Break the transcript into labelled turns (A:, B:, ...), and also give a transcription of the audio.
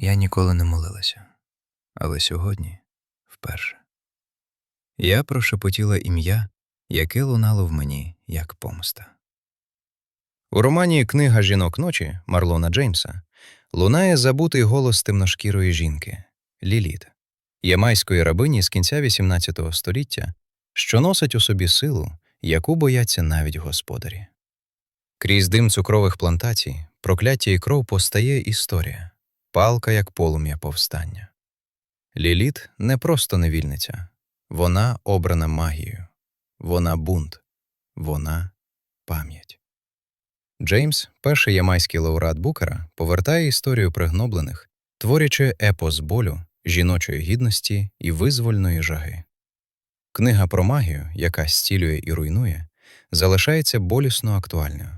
A: Я ніколи не молилася, але сьогодні вперше. Я прошепотіла ім'я, яке лунало в мені як помста. У романі Книга жінок ночі Марлона Джеймса лунає забутий голос темношкірої жінки Ліліт, ямайської рабині з кінця XVIII століття, що носить у собі силу, яку бояться навіть господарі. Крізь дим цукрових плантацій, прокляття і кров постає історія, палка як полум'я повстання. Ліліт не просто невільниця, вона обрана магією, вона бунт, вона пам'ять. Джеймс, перший ямайський лауреат Букера, повертає історію пригноблених, творячи епос болю, жіночої гідності і визвольної жаги. Книга про магію, яка зцілює і руйнує, залишається болісно актуальною.